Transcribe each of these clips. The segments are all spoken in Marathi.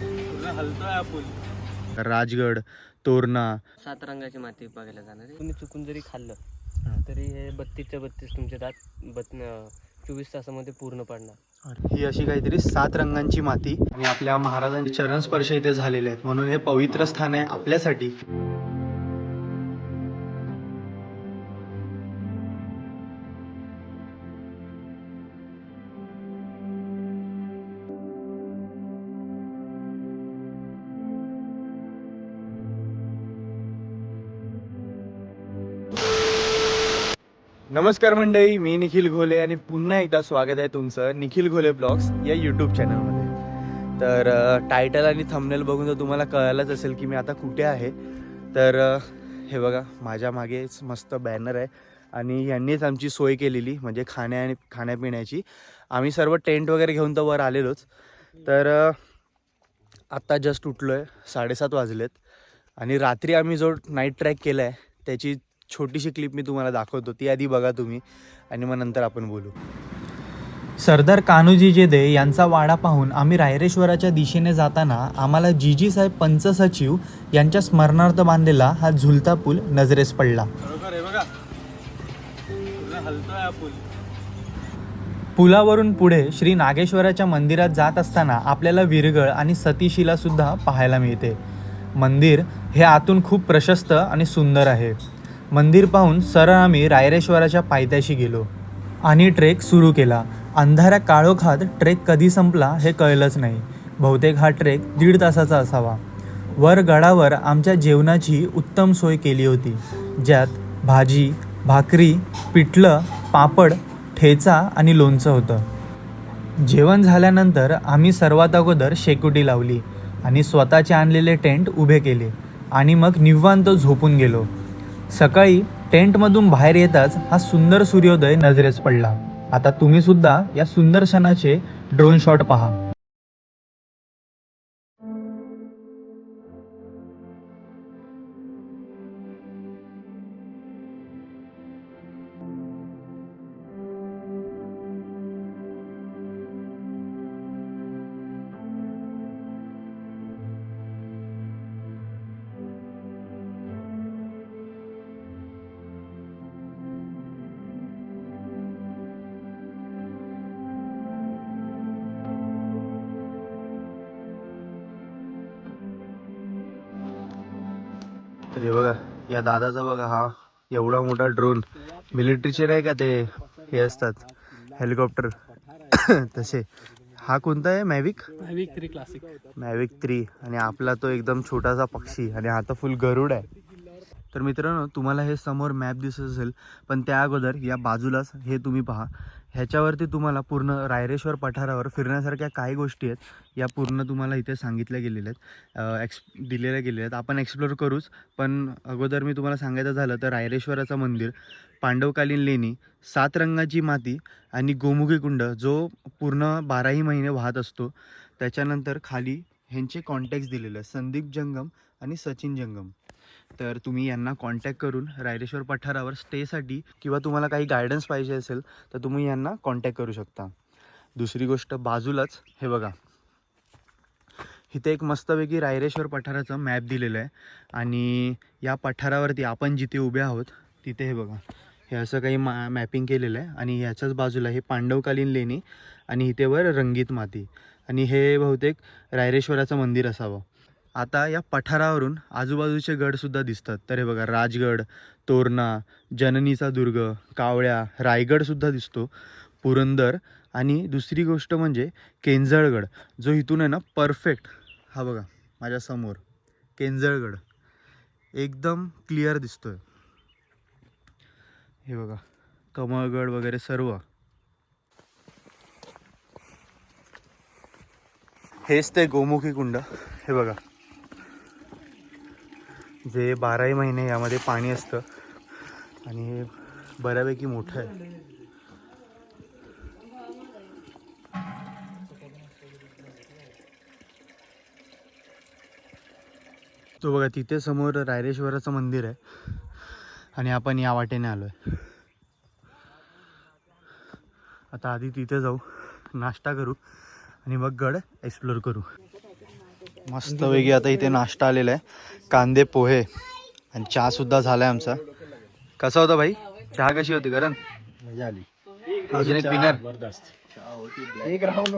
पूर्ण हलतोय आपण राजगड तोरणा. सात रंगाची माती बघायला जाणार आहे. तुम्ही चुकून जरी खाल्लं तरी हे बत्तीसच्या बत्तीस तुमचे दात बत चोवीस तासामध्ये पूर्ण पडणार. ही अशी काहीतरी सात रंगांची माती. आणि आपल्या महाराजांचे चरण स्पर्श इथे झालेले आहेत. म्हणून हे पवित्र स्थान आहे आपल्यासाठी. नमस्कार मंडळी मी निखिल घोले आणि पुन्हा एकदा स्वागत आहे तुमचं निखिल घोले ब्लॉग्स या यूट्यूब चॅनलमध्ये तर टायटल आणि थंबनेल बघून तर तुम्हाला कळायलाच असेल की मी आता कुठे आहे तर हे बघा माझ्या मागेच मस्त बॅनर आहे आणि यांनीच आमची सोय केलेली म्हणजे खाण्या आणि खाण्यापिण्याची. आम्ही सर्व टेंट वगैरे घेऊन तर वर आलेलोच. तर आत्ता जस्ट उठलो आहे साडेसात वाजलेत आणि रात्री आम्ही जो नाईट ट्रॅक केला आहे त्याची छोटीशी क्लिप मी तुम्हाला दाखवतो ती आधी बघा तुम्ही आणि मग नंतर आपण बोलू. सरदार कान्होजी जेदे यांचा वाडा पाहून आम्ही रायरेश्वराच्या दिशेने जाताना आम्हाला जीजी साहेब पंच सचिव यांच्या स्मरणार्थ बांधलेला हा झुलता पूल नजरेस पडला. पुलावरून पुढे श्री नागेश्वराच्या मंदिरात जात असताना आपल्याला विरगळ आणि सतीशिला सुद्धा पाहायला मिळते. मंदिर हे आतून खूप प्रशस्त आणि सुंदर आहे. मंदिर पाहून सरळ आम्ही रायरेश्वराच्या पायथ्याशी गेलो. आणि ट्रेक सुरू केला. अंधाऱ्या काळोखात ट्रेक कधी संपला हे कळलंच नाही. बहुतेक हा ट्रेक दीड तासाचा असावा. वर गडावर आमच्या जेवणाची उत्तम सोय केली होती. ज्यात भाजी भाकरी पिठलं पापड ठेचा आणि लोणचं होतं. जेवण झाल्यानंतर आम्ही सर्वात अगोदर शेकोटी लावली आणि स्वतःचे आणलेले टेंट उभे केले आणि मग निवांत झोपून गेलो. सकाळी टेंटमधून बाहेर येताच हा सुंदर सूर्योदय नजरेस पडला. आता तुम्ही सुद्धा या सुंदर क्षणाचे ड्रोन शॉट पहा. हे बघा या दादाचा बघा हा एवढा मोठा ड्रोन मिलिटरीचे नाही का ते हे असतात हेलिकॉप्टर तसे. हा कोणता आहे? Mavic Mavic three classic Mavic three आणि आपला तो एकदम छोटासा पक्षी. आणि हा तर फुल गरुड आहे. तर मित्रांनो तुम्हाला हे समोर मॅप दिसत असेल पण त्या अगोदर या बाजूलाच हे तुम्ही पहा. ह्याच्यावरती तुम्हाला पूर्ण रायरेश्वर पठारावर फिरण्यासारख्या काही गोष्टी आहेत या पूर्ण तुम्हाला इथे सांगितल्या गेलेल्या आहेत. एक्स दिलेल्या गेलेल्या आहेत. आपण एक्सप्लोर करूच पण अगोदर मी तुम्हाला सांगायचं झालं तर रायरेश्वराचं मंदिर पांडवकालीन लेणी सात रंगाची माती आणि गोमुखी कुंड जो पूर्ण बाराही महिने वाहत असतो. त्याच्यानंतर खाली ह्यांचे कॉन्टॅक्ट्स दिलेले आहेत. संदीप जंगम आणि सचिन जंगम. तर तुम्ही यांना कॉन्टॅक्ट करून रायरेश्वर पठारावर स्टेसाठी किंवा तुम्हाला काही गायडन्स पाहिजे असेल तर तुम्ही यांना कॉन्टॅक्ट करू शकता. दुसरी गोष्ट बाजूलाच हे बघा. इथे एक मस्तपैकी रायरेश्वर पठाराचं मॅप दिलेलं आहे. आणि या पठारावरती आपण जिथे उभे आहोत तिथे हे बघा. हे असं काही मा मॅपिंग केलेलं आहे. आणि ह्याच्याच बाजूला हे पांडवकालीन लेणी आणि इथे वर रंगीत माती. आणि हे बहुतेक रायरेश्वराचं मंदिर असावं. आता या पठारावरून आजूबाजूचे गडसुद्धा दिसतात. तर हे बघा राजगड तोरणा जननीचा दुर्ग कावळ्या रायगडसुद्धा दिसतो पुरंदर आणि दुसरी गोष्ट म्हणजे केंजळगड जो इथून आहे ना परफेक्ट हा बघा माझ्यासमोर केंजळगड. एकदम क्लिअर दिसतोय. हे बघा कमळगड वगैरे सर्व. हेच ते गोमुखी कुंड. हे बघा जे बाराही महिने यामध्ये पाणी असतं आणि हे बऱ्यापैकी मोठं आहे. तो बघा तिथे समोर रायरेश्वराचं मंदिर आहे आणि आपण या वाटेने आलो आहे आता आधी तिथे जाऊ नाश्ता करू आणि मग गड एक्सप्लोर करू. मस्तपैकी आता इथे नाश्ता आलेला आहे. कांदे पोहे आणि चहा सुद्धा झालाय आमचा. कसा होता भाई? चहा कशी होती गरम मजा आली. अजून एक विनर एक राऊंड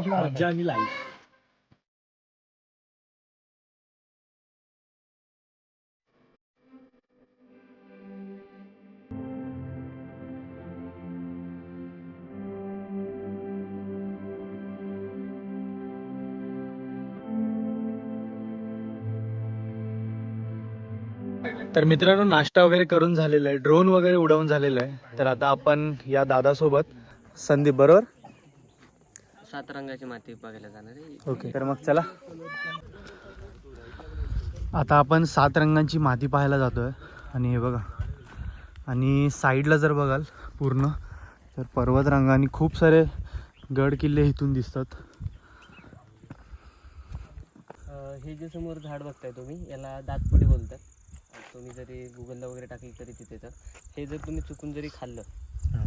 तर मित्रांनो नाश्ता वगैरे करून झालेला आहे. ड्रोन वगैरे उडवून झालेलं आहे. तर आता आपण या दादासोबत संदीप बरोबर? सात रंगाची माती बघायला जाणार आहे. ओके तर मग चला. आता आपण सात रंगांची माती पाहायला जातोय. आणि हे बघा. आणि साईडला जर बघाल पूर्ण तर पर्वत रांगा आणि खूप सारे गड किल्ले इथून दिसतात. हे जे समोर झाड बघताय तुम्ही याला दातपडी बोलतात. तुम्ही जरी गुगलला वगैरे टाकली तरी तिथे तर हे जर तुम्ही चुकून जरी खाल्लं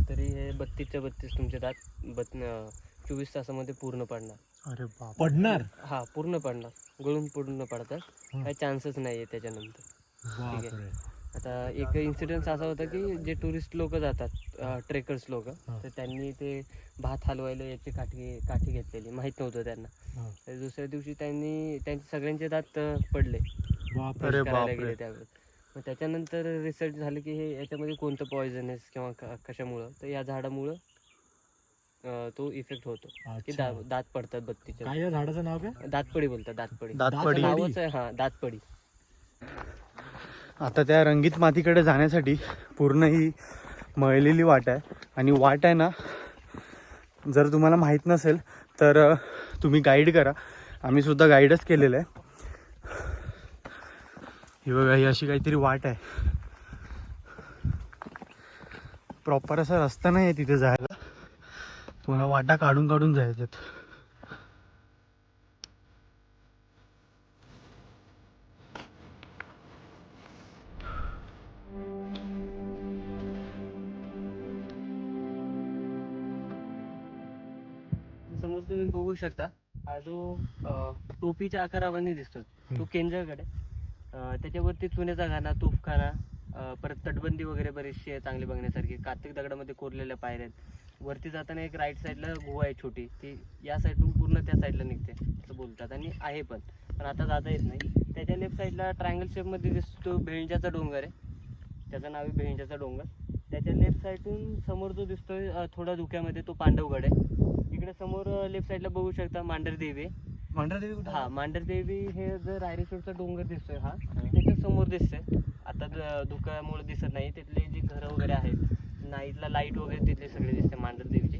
तरी हे बत्तीसच्या बत्तीस तुमचे दात बत चोवीस तासामध्ये पूर्ण पडणार. अरे बाप पडणार? हा पूर्ण पडणार. गळून पूर्ण पडतात. काही चान्सच नाही आहे त्याच्यानंतर. ठीक आहे. आता एक इन्सिडेन्स असा होता की जे टुरिस्ट लोक जातात ट्रेकर्स लोक तर त्यांनी ते भात हलवायला याची काठी काठी घेतलेली. माहीत नव्हतं त्यांना. तर दुसऱ्या दिवशी त्यांनी त्यांचे सगळ्यांचे दात पडले. त्यावेळेस. मग त्याच्यानंतर रिसर्च झालं की हे याच्यामध्ये कोणतं पॉयझनस किंवा कशामुळं? तर या झाडामुळं तो इफेक्ट होतो. की दा दात पडतात बत्तीच्या काय या झाडाचं नाव काय? दातपडी बोलतात दातपडी. दातपडी. नावच आहे हा दातपडी. आता त्या रंगीत मातीकडे जाण्यासाठी पूर्ण ही मळलेली वाट आहे. आणि वाट आहे ना जर तुम्हाला माहीत नसेल तर अ, तुम्ही गाईड करा. आम्ही सुद्धा गाईडच केलेलं आहे. ही बघा ही अशी काहीतरी वाट आहे. प्रॉपर असा रस्ता नाही आहे तिथे जायला. तुम्हाला वाटा काढून काढून जायच्यात. समोर तुम्ही बघू शकता हा जो टोपीच्या आकारामध्ये दिसतो तो केंजळकडे अं, त्याच्यावरती चुन्याचा घाणा तोफखाना परत तटबंदी वगैरे बरीचशी आहे चांगली बघण्यासारखी कातिक दगडामध्ये कोरलेल्या पायऱ्या आहेत. वरती जाताना एक राईट साईडला गुहा आहे छोटी. ती या साईडून पूर्ण त्या साईडला निघते असं बोलतात. आणि आहे पण. पण आता जाता येत नाही. त्याच्या लेफ्ट साईडला ट्रायंगल शेपमध्ये दिसतो भेंजाचा डोंगर आहे. त्याचं नाव आहे भेंजाचा डोंगर. त्याच्या लेफ्ट साईडून समोर जो दिसतोय थोडा धुक्यामध्ये तो पांडवगड आहे. इकडे समोर लेफ्ट साईडला बघू शकता मांढरदेवी आहे. मांढरदेवी कुठे? हा मांढरदेवी हे जर रायरेश्वरचा डोंगर दिसतोय हा त्याच्यासमोर दिसतंय. आता धुक्यामुळे दिसत नाही तिथले जी घरं वगैरे आहेत नाईटला लाइट वगैरे तिथले सगळे दिसते मांढरदेवीची.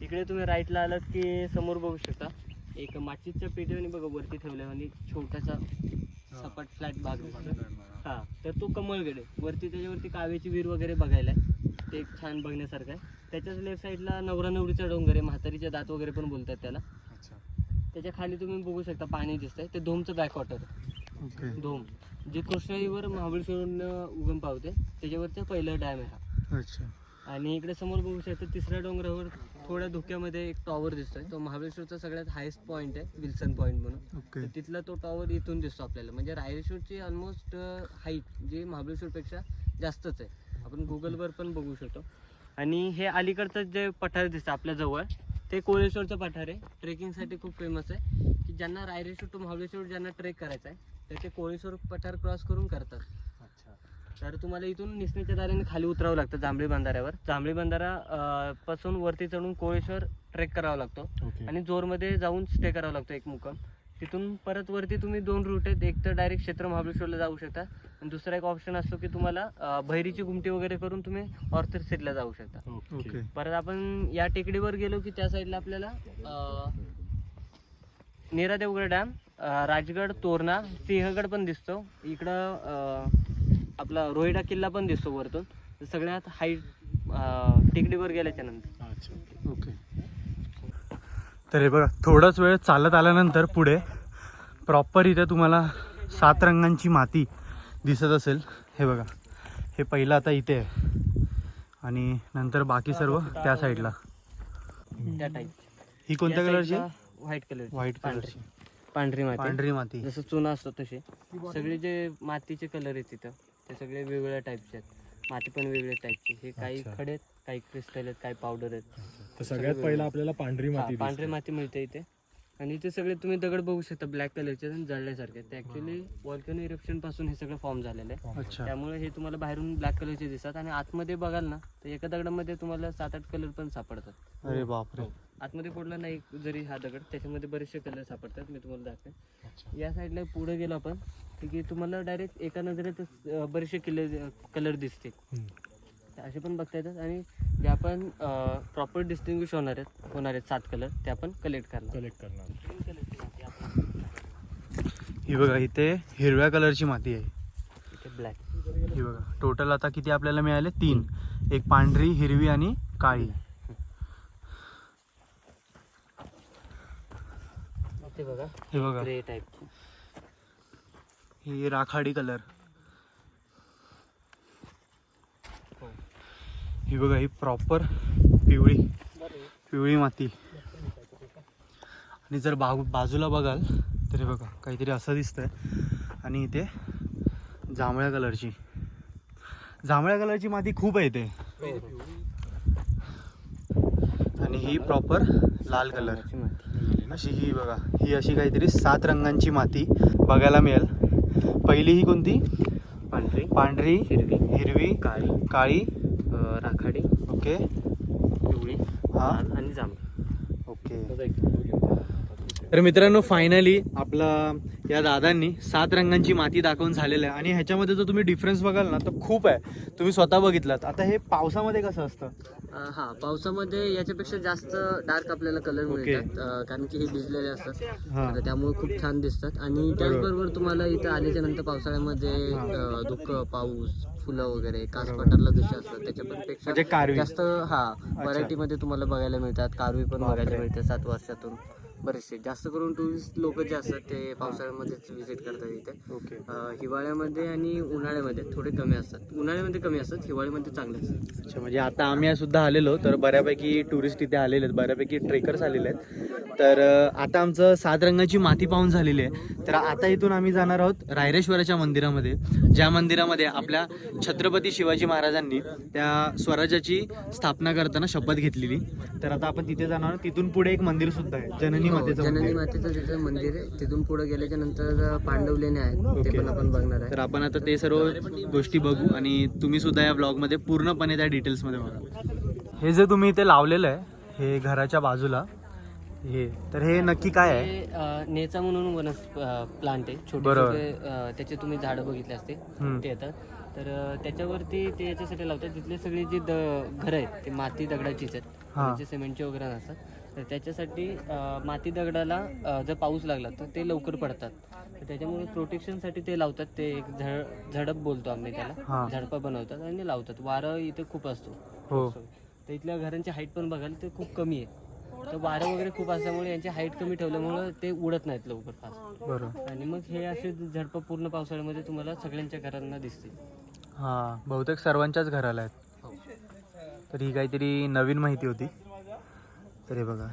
इकडे तुम्ही राईटला आलात की समोर बघू शकता. एक माचीच्या पेटीवर बघा वरती ठेवल्या आणि छोटासा सपाट फ्लॅट भाग हा. तर तो कमळगड आहे. वरती त्याच्यावरती कावेची विहीर वगैरे बघायला आहे. ते एक छान बघण्यासारखं आहे. त्याच्याच लेफ्ट साईडला नवरा नवरीचा डोंगर आहे. म्हातारीचे दात वगैरे पण बोलतात त्याला. त्याच्याखाली तुम्ही बघू शकता पाणी दिसतंय. ते धोमचं बॅकवॉटर ओके. धोम जे कृष्णाईवर महाबळेश्वरून उगम पावते त्याच्यावरचा पहिला डॅम आहे हा. अच्छा. आणि इकडे समोर बघू शकता तिसऱ्या डोंगरावर थोड्या धुक्यामध्ये एक टॉवर दिसतोय. तो महाबळेश्वरचा सगळ्यात हायेस्ट पॉईंट आहे विल्सन पॉईंट म्हणून. तर तिथला तो टॉवर इथून दिसतो आपल्याला. म्हणजे रायरेश्वरची ऑलमोस्ट हाईट जी महाबळेश्वरपेक्षा जास्तच आहे. आपण गुगलवर पण बघू शकतो. आणि हे अलीकडचं जे पठार दिसतं आपल्या जवळ ते कोळेश्वरचं पठार आहे. ट्रेकिंगसाठी खूप फेमस आहे. की ज्यांना रायरेश्वर टू महाबळेश्वर ज्यांना ट्रेक करायचं आहे तर ते कोळेश्वर पठार क्रॉस करून करतात. तर तुम्हाला इथून निसणीच्या दाराने खाली उतरावं लागतं जांभळी बंधाऱ्यावर. जांभळी बंधारा पासून वरती चढून कोळेश्वर ट्रेक करावा लागतो. आणि जोरमध्ये जाऊन स्टे करावा लागतो एक मुक्काम तिथून परत वरती तुम्ही दोन रूट आहेत. एक तर डायरेक्ट क्षेत्र महाबळेश्वरला जाऊ शकता. आणि दुसरा एक ऑप्शन असतो की तुम्हाला भैरीची गुमटी वगैरे करून तुम्ही ऑर्थर सीटला जाऊ शकता. ओके. परत आपण या टेकडीवर गेलो की त्या साईडला आपल्याला अं, नेरा देवगड डॅम राजगड तोरणा सिंहगड पण दिसतो. इकडं अं, आपला रोहिडा किल्ला पण दिसतो वरतून. सगळ्यात हाईट टेकडीवर गेल्याच्यानंतर. अच्छा. ओके. तर हे बघा थोडाच वेळ चालत आल्यानंतर पुढे प्रॉपर इथे तुम्हाला सात रंगांची माती दिसत असेल. हे बघा. हे पहिलं आता इथे आहे. आणि नंतर बाकी सर्व त्या साईडला. त्या टाईप ही कोणत्या कलरची व्हाईट कलर व्हाईट कलरची पांढरी. माती. पांढरी माती. जसं चुना असतो तसे सगळे जे मातीचे कलर आहेत तिथं ते सगळे वेगवेगळ्या टाईपचे आहेत. माती पण वेगवेगळ्या टाईपची हे काही अच्छा. खडे आहेत काही क्रिस्टल आहेत काही पावडर आहेत. तर सगळ्यात पहिला आपल्याला पांढरी माती पांढरी दिसते. माती मिळते इथे. आणि ते सगळे तुम्ही दगड बघू शकता ब्लॅक कलरचे आणि जळल्यासारखे. ते ऍक्च्युली वॉल्कॅनो इरप्शनपासून हे सगळं फॉर्म झालेलं आहे. अच्छा त्यामुळे हे तुम्हाला बाहेरून ब्लॅक कलरचे दिसतात आणि आतमध्ये बघाल ना तर एका दगडामध्ये तुम्हाला सात आठ कलर पण सापडतात. अरे बापरे. आतमध्ये पडला नाही जरी हा दगड त्याच्यामध्ये बरेचसे कलर सापडतात मी तुम्हाला दाखवेन. या साईडला पुढे गेलो आपण की तुम्हाला डायरेक्ट एका नजरेतच बरेचसे कलर कलर दिसतील. असे पण बघता येतात आणि जे आपण प्रॉपर डिस्टिंग्विश होणार आहेत होणार आहेत सात कलर ते आपण कलेक्ट करणार. कलेक्ट करणार. ही बघा इथे हिरव्या कलरची माती आहे. इथे ब्लॅक ही बघा टोटल आता किती आपल्याला मिळाले? तीन. एक पांढरी हिरवी आणि काळी. ते बघा हे बघा. ही राखाडी कलर ही बघा ही प्रॉपर पिवळी पिवळी माती. आणि जर बाजू बाजूला बघाल तर हे बघा काहीतरी असं दिसतंय. आणि इथे जांभळ्या कलरची. जांभळ्या कलरची माती खूप आहे इथे. आणि ही प्रॉपर लाल कलर रंगाची माती अशी ही बघा ही अशी काहीतरी सात रंगांची माती बघायला मिळेल. पहिली ही कोणती? पांढरी. पांढरी हिरवी. हिरवी काळी. काळी राखाडी ओके. पिवळी हा. लाल आणि जांभळी. ओके. तर मित्रांनो फायनली आपला या दादांनी सात रंगांची माती दाखवून झालेलं आहे. आणि ह्याच्यामध्ये जर तुम्ही डिफरन्स बघाल ना तर खूप आहे. तुम्ही स्वतः बघितलात. आता हे पावसामध्ये कसं असतं? हा पावसामध्ये याच्यापेक्षा जास्त डार्क आपल्याला कलर. मिळतात. कारण की हे भिजलेले असतात. त्यामुळे खूप छान दिसतात. आणि त्याचबरोबर तुम्हाला इथं आल्याच्यानंतर पावसाळ्यामध्ये धुकं पाऊस फुलं वगैरे कास पठारला जसे असतात त्याच्या पण पेक्षा म्हणजे जास्त हा व्हरायटी मध्ये तुम्हाला बघायला मिळतात. कारवी पण बघायला मिळते सात वर्षातून. बरेचसे. जास्त करून टुरिस्ट लोक जे असतात ते पावसाळ्यामध्येच व्हिजिट करतात इथे. ओके. हिवाळ्यामध्ये आणि उन्हाळ्यामध्ये थोडे कमी असतात. उन्हाळ्यामध्ये कमी असतात हिवाळ्यामध्ये चांगले असतात. अच्छा म्हणजे आता आम्ही सुद्धा आलेलो तर बऱ्यापैकी टुरिस्ट इथे आलेले आहेत बऱ्यापैकी ट्रेकर्स आलेले आहेत. तर आता आमचं सात रंगाची माती पाहून झालेली आहे. तर आता इथून आम्ही जाणार आहोत रायरेश्वराच्या मंदिरामध्ये ज्या मंदिरामध्ये आपल्या छत्रपती शिवाजी महाराजांनी त्या स्वराज्याची स्थापना करताना शपथ घेतलेली. तर आता आपण तिथे जाणार आहोत. तिथून पुढे एक मंदिर सुद्धा आहे जननी मातेचं जननी मंदिर मातेचं तिथं मंदिर आहे तिथून पुढे गेल्याच्यानंतर पांडवलेणे आहेत ते ओके. पण आपण बघणार आहे तर आपण आता ते सर्व गोष्टी बघू आणि तुम्ही सुद्धा या ब्लॉगमध्ये पूर्णपणे त्या डिटेल्समध्ये बघा हे जे तुम्ही इथे लावलेलं आहे हे घराच्या बाजूला हे तर हे नक्की काय आहे हे अं, नेचा म्हणून वनस प्लांट आहे छोटे बरोबर. छोटे अं, त्याचे तुम्ही झाडं बघितले असते हम्म. ते येतात तर अं, त्याच्यावरती ते याच्यासाठी लावतात तिथले सगळे जे घर आहेत ते माती दगडाचीच आहेत हा. म्हणजे सिमेंटचे वगैरे नसतात तर त्याच्यासाठी माती दगडाला जर पाऊस लागला तर ते लवकर पडतात. तर त्याच्यामुळे प्रोटेक्शनसाठी ते लावतात. ते एक झड झडप बोलतो आम्ही. त्याला. झडपा बनवतात आणि लावतात. वारं इथे खूप असतो. हो. तर इथल्या घरांची हाईट पण बघाल ते खूप कमी आहे. तर वारं वगैरे खूप असल्यामुळे यांची हाईट कमी ठेवल्यामुळे ते उडत नाहीत लवकर फास्ट बरोबर आणि मग हे असे झडपं पूर्ण पावसाळ्यामध्ये तुम्हाला सगळ्यांच्या घरांना दिसतील. हां बहुतेक सर्वांच्याच घराला आहेत. हो. तर ही काहीतरी नवीन माहिती होती. तर हे बघा.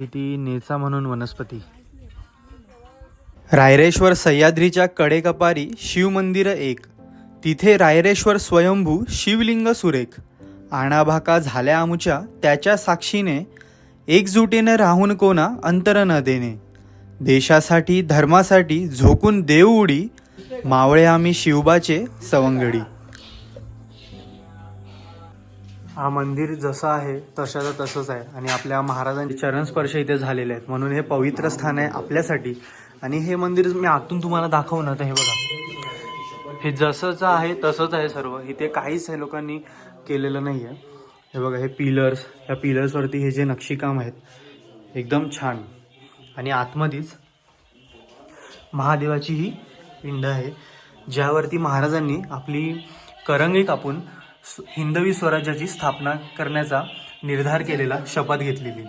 ही ती नेचा म्हणून वनस्पती. रायरेश्वर सह्याद्रीच्या कडेकपारी शिवमंदिर एक. तिथे रायरेश्वर स्वयंभू शिवलिंग सुरेख. आणाभाका झाल्या आमुच्या त्याच्या साक्षीने एकजुटीने राहून कोणा अंतर न देणे. देशासाठी धर्मासाठी झोकून देव उडी मावळे आम्ही शिवबाचे सवंगडी. हा मंदिर जसं आहे तशाचं तसंच आहे. आणि आपल्या महाराजांचे चरणस्पर्श इथे झालेले आहेत. म्हणून हे पवित्र स्थान आहे आपल्यासाठी. आणि हे मंदिर मी आतून तुम्हाला दाखवू ना तर हे बघा. हे जसंच आहे तसंच आहे सर्व. इथे काहीच हे लोकांनी केलेलं नाही आहे हे बघा हे पिलर्स. या पिलर्सवरती हे जे नक्षीकाम आहेत एकदम छान. आणि आतमध्येच महादेवाची ही पिंड आहे ज्यावरती महाराजांनी आपली करंगी कापून हिंदवी स्वराज्याची स्थापना करण्याचा निर्धार केलेला शपथ घेतलेली.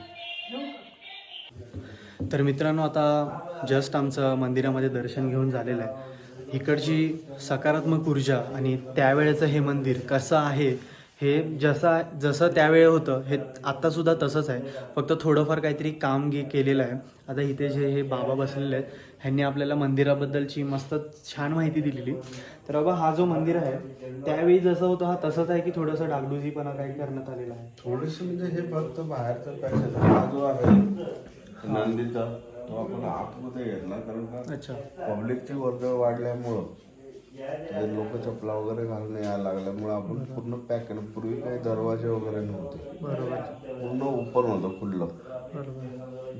तर मित्रांनो आता जस्ट आमचं मंदिरामध्ये दर्शन घेऊन झालेलं आहे. इकडची सकारात्मक ऊर्जा आणि त्यावेळेचं हे मंदिर कसं आहे हे जसा जसं त्यावेळी होतं हे आत्तासुद्धा तसंच आहे. फक्त थोडंफार काहीतरी काम गे केलेलं आहे. आता इथे जे हे बाबा बसलेले आहेत ह्यांनी आपल्याला मंदिराबद्दलची मस्त छान माहिती दिलेली. तर बाबा हा जो मंदिर आहे त्यावेळी जसं होतं हा तसंच आहे की थोडंसं डागडुजीपणा काही करण्यात आलेला आहे? थोडस म्हणजे हे फक्त बाहेरचा हा जो आहे नंदीचा तो आपण आतमध्ये घेतला कारण का अच्छा. पब्लिकची वर्दळ वाढल्यामुळं लोक चपला वगैरे घालून यायला लागल्यामुळं आपण पूर्ण पॅक केलं पूर्वी काही दरवाजे वगैरे नव्हते. बरोबर. पूर्ण ओपन होतं खुल्लं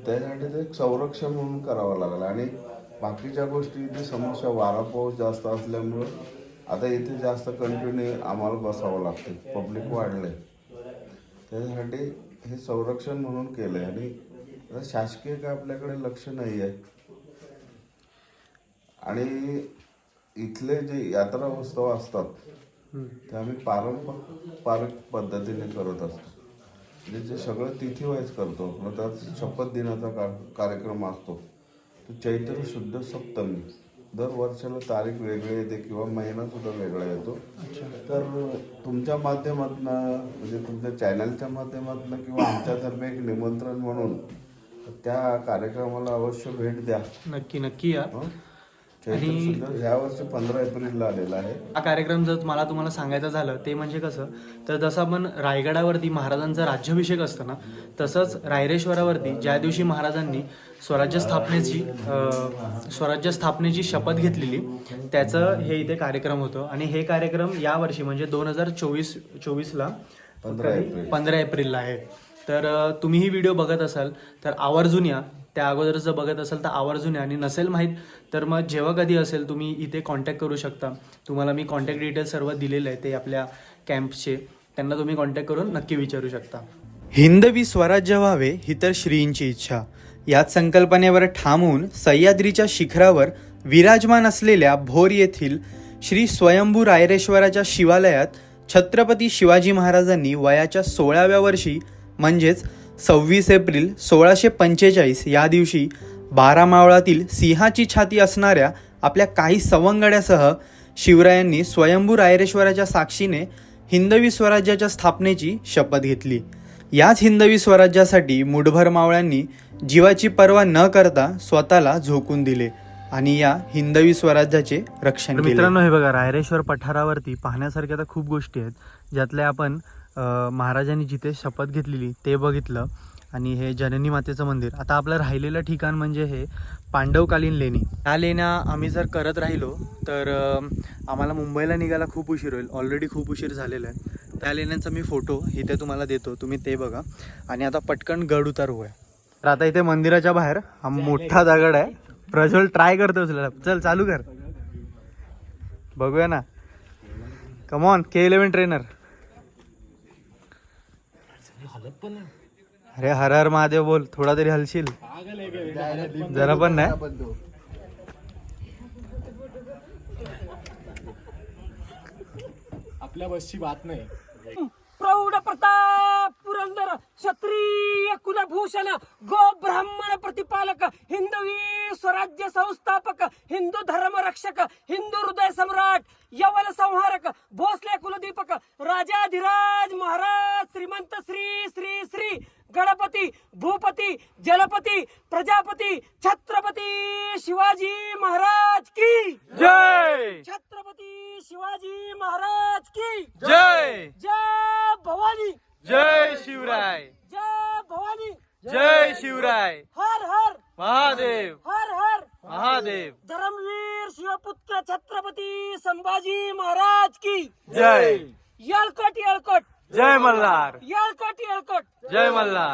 त्यासाठी ते संरक्षण म्हणून करावं लागलं. आणि बाकीच्या गोष्टी इथे समस्या वारा पाऊस जास्त असल्यामुळं आता इथे जास्त कंटिन्यू आम्हाला बसावं लागते पब्लिक वाढले त्याच्यासाठी हे संरक्षण म्हणून केलंय. आणि आता शासकीय काय आपल्याकडे लक्ष नाही आहे आणि इथले जे यात्रा उत्सव असतात ते आम्ही पारंपरिक पद्धतीने करत असतो. म्हणजे जे सगळं तिथी वाईज करतो आपलं त्यात शपथ दिनाचा का कार्यक्रम असतो. तो चैत्र शुद्ध सप्तमी दर वर्षाला तारीख वेगळी येते किंवा महिना सुद्धा वेगळा येतो. तर तुमच्या माध्यमातून म्हणजे तुमच्या चॅनलच्या माध्यमातून किंवा आमच्यातर्फे एक निमंत्रण म्हणून त्या कार्यक्रमाला अवश्य भेट द्या. नक्की नक्की या. वर्षी पंधरा एप्रिलला आलेला आहे. हा कार्यक्रम जर मला तुम्हाला सांगायचं झालं ते म्हणजे कसं तर जसं आपण रायगडावरती महाराजांचा राज्याभिषेक असतं ना तसंच रायरेश्वरावरती ज्या दिवशी महाराजांनी स्वराज्य स्थापनेची स्वराज्य स्थापनेची शपथ घेतलेली त्याचं हे इथे कार्यक्रम होतं. आणि हे कार्यक्रम यावर्षी म्हणजे दोन हजार चोवीस चोवीसला पंधरा एप्रिल. पंधरा एप्रिलला आहे. तर तुम्ही ही व्हिडिओ बघत असाल तर आवर्जून या. त्या अगोदर जर बघत असाल तर आवर्जून आणि नसेल माहीत तर मग जेव्हा कधी असेल तुम्ही इथे कॉन्टॅक्ट करू शकता. तुम्हाला मी कॉन्टॅक्ट डिटेल्स सर्व दिलेले आहे ते आपल्या कॅम्पचे त्यांना तुम्ही कॉन्टॅक्ट करून नक्की विचारू शकता. हिंदवी स्वराज्य व्हावे ही तर श्रींची इच्छा. याच संकल्पनेवर ठामून सह्याद्रीच्या शिखरावर विराजमान असलेल्या भोर येथील श्री स्वयंभू रायरेश्वराच्या शिवालयात छत्रपती शिवाजी महाराजांनी वयाच्या सोळाव्या वर्षी म्हणजेच सव्वीस एप्रिल सोळाशे पंचेचाळीस या दिवशी बारा मावळातील सिंहाची छाती असणाऱ्या आपल्या काही सवंगड्यासह शिवरायांनी स्वयंभू रायरेश्वराच्या साक्षीने हिंदवी स्वराज्याच्या स्थापनेची शपथ घेतली. याच हिंदवी स्वराज्यासाठी मुठभर मावळ्यांनी जीवाची पर्वा न करता स्वतःला झोकून दिले आणि या हिंदवी स्वराज्याचे रक्षण मित्रांनो हे बघा रायरेश्वर पठारावरती पाहण्यासारख्या तर खूप गोष्टी आहेत ज्यातल्या आपण महाराजांनी जिथे शपथ घेतलेली ते बघितलं. आणि हे जननी मातेचं मंदिर. आता आपलं राहिलेलं ठिकाण म्हणजे हे पांडवकालीन लेणी. त्या लेण्या आम्ही जर करत राहिलो तर आम्हाला मुंबईला निघायला खूप उशीर होईल. ऑलरेडी खूप उशीर झालेला आहे. त्या लेण्यांचा मी फोटो इथे तुम्हाला देतो. तुम्ही ते बघा. आणि आता पटकन गड उतारू आहे तर आता इथे मंदिराच्या बाहेर हा मोठा दगड आहे. प्रज्वल ट्राय करतो तुला चल चालू कर. बघूया ना. कमॉन के इलेव्हन ट्रेनर अरे हर हर महादेव बोल थोडा तरी हलशील. जरा पण नाही. आपल्या बसची बात नाही. प्रौढ प्रताप पुरंदर क्षत्रिय कुलभूषण गो ब्राह्मण प्रतिपालक हिंदवी स्वराज्य संस्थापक हिंदू धर्म रक्षक हिंदू हृदय सम्राट यवल संहारक भोसले कुलदीपक राजाधिराज महाराज श्रीमंत श्री श्री श्री गणपती भूपती जलपती प्रजापती छत्रपती शिवाजी महाराज की? जय! छत्रपती शिवाजी महाराज की? जय! जय भवानी! जय शिवराय! जय भवानी! जय शिवराय! हर हर! महादेव! हर हर! महादेव! धर्मवीर शिवपुत्र छत्रपती संभाजी महाराज की? जय! येळकोट येळकोट! जय मल्हार. येळकोट येळकोट. जय मल्हार.